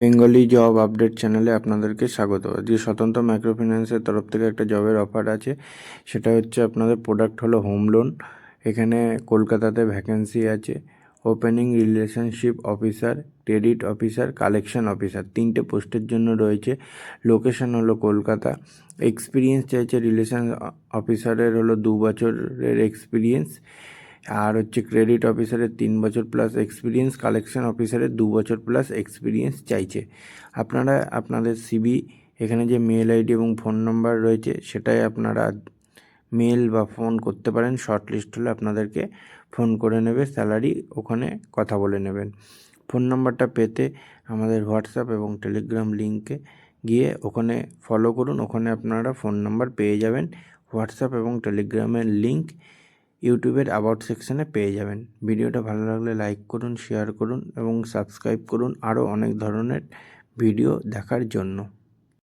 Bengali job update চ্যানেলে আপনাদেরকে স্বাগত। যে স্বতন্ত্র মাইক্রো ফিন্যান্সের তরফ থেকে একটা জবের অফার আছে, সেটা হচ্ছে আপনাদের প্রোডাক্ট হলো হোম লোন এখানে কলকাতাতে ভ্যাকেন্সি আছে। Opening relationship officer credit officer collection officer তিনটে পোস্টের জন্য রয়েছে। লোকেশন হলো কলকাতা। এক্সপিরিয়েন্স চাইছে রিলেশন অফিসারের হলো দু বছরের এক্সপিরিয়েন্স আর হচ্ছে ক্রেডিট অফিসারের তিন বছর প্লাস এক্সপিরিয়েন্স কালেকশন অফিসারের দু বছর প্লাস এক্সপিরিয়েন্স চাইছে। আপনারা, আপনাদের সিবি এখানে যে মেল আইডি এবং ফোন নাম্বার রয়েছে, সেটাই আপনারা মেল বা ফোন করতে পারেন। শর্ট লিস্ট হলে আপনাদেরকে ফোন করে নেবে স্যালারি ওখানে কথা বলে নেবেন। ফোন নাম্বারটা পেতে আমাদের হোয়াটসঅ্যাপ এবং টেলিগ্রাম লিঙ্কে গিয়ে ওখানে ফলো করুন। ওখানে আপনারা ফোন নাম্বার পেয়ে যাবেন। হোয়াটসঅ্যাপ এবং টেলিগ্রামের লিঙ্ক ইউটিউবের অ্যাবাউট সেকশনে পেয়ে যাবেন। ভিডিওটা ভালো লাগলে লাইক করুন শেয়ার করুন এবং সাবস্ক্রাইব করুন আরও অনেক ধরনের ভিডিও দেখার জন্য।